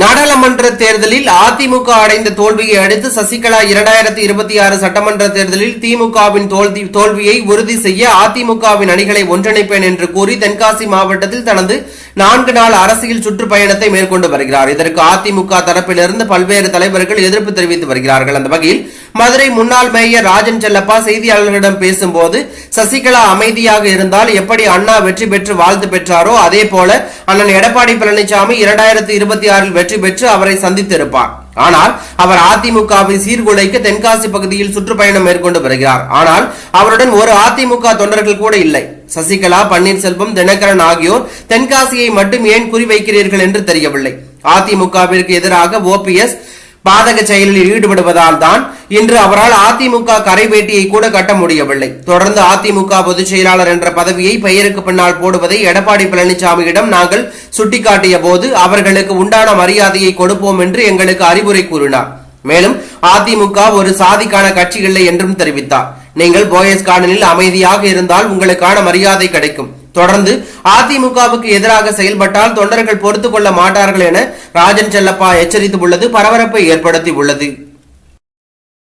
நாடாளுமன்ற தேர்தலில் அதிமுக அடைந்த தோல்வியை அடுத்து சசிகலா இரண்டாயிரத்தி இருபத்தி ஆறு சட்டமன்ற தேர்தலில் திமுகவின் தோல்வி தோல்வியை உறுதி செய்ய அதிமுகவின் அணிகளை ஒன்றிணைப்பேன் என்று கூறி தென்காசி மாவட்டத்தில் தனது நான்கு நாள் அரசியல் சுற்றுப்பயணத்தை மேற்கொண்டு வருகிறார். இதற்கு அதிமுக தரப்பிலிருந்து பல்வேறு தலைவர்கள் எதிர்ப்பு தெரிவித்து வருகிறார்கள். அந்த வகையில் மதுரை முன்னாள் மேயர் ராஜன் செல்லப்பா செய்தியாளர்களிடம் பேசும்போது சசிகலா அமைதியாக இருந்தால் எப்படி அண்ணா வெற்றி பெற்று வாழ்த்து பெற்றாரோ அதே போல அண்ணன் எடப்பாடி பழனிசாமி இரண்டாயிரத்தி இருபத்தி ஆறில் வெற்றி பெற்று அவரை சந்தித்திருப்பார். ஆனால் அவர் அதிமுகவை சீர்குலைக்க தென்காசி பகுதியில் சுற்றுப்பயணம் மேற்கொண்டு வருகிறார். ஆனால் அவருடன் ஒரு அதிமுக தொண்டர்கள் கூட இல்லை. சசிகலா பன்னீர்செல்வம் தினகரன் ஆகியோர் தென்காசியை மட்டும் ஏன் குறிவைக்கிறீர்கள் என்று தெரியவில்லை. அதிமுகவிற்கு எதிராக ஓபிஎஸ் பாதக செயலில் ஈடுபடுவதால் தான் இன்று அவரால் அதிமுக கரைவேட்டியை கூட கட்ட முடியவில்லை. தொடர்ந்து அதிமுக பொதுச் செயலாளர் என்ற பதவியை பெயருக்கு பின்னால் போடுவதை எடப்பாடி பழனிசாமியிடம் நாங்கள் சுட்டிக்காட்டிய போது அவர்களுக்கு உண்டான மரியாதையை கொடுப்போம் என்று எங்களுக்கு அறிவுரை கூறினார். மேலும் அதிமுக ஒரு சாதிக்கான கட்சி இல்லை என்றும் தெரிவித்தார். நீங்கள் போயஸ் கார்டனில் அமைதியாக இருந்தால் உங்களுக்கான மரியாதை கிடைக்கும். தொடர்ந்து அதிமுகவுக்கு எதிராக செயல்பட்டால் தொண்டர்கள் பொறுத்துக் கொள்ள மாட்டார்கள் என ராஜன் செல்லப்பா எச்சரித்துள்ளது பரபரப்பை ஏற்படுத்தி உள்ளது.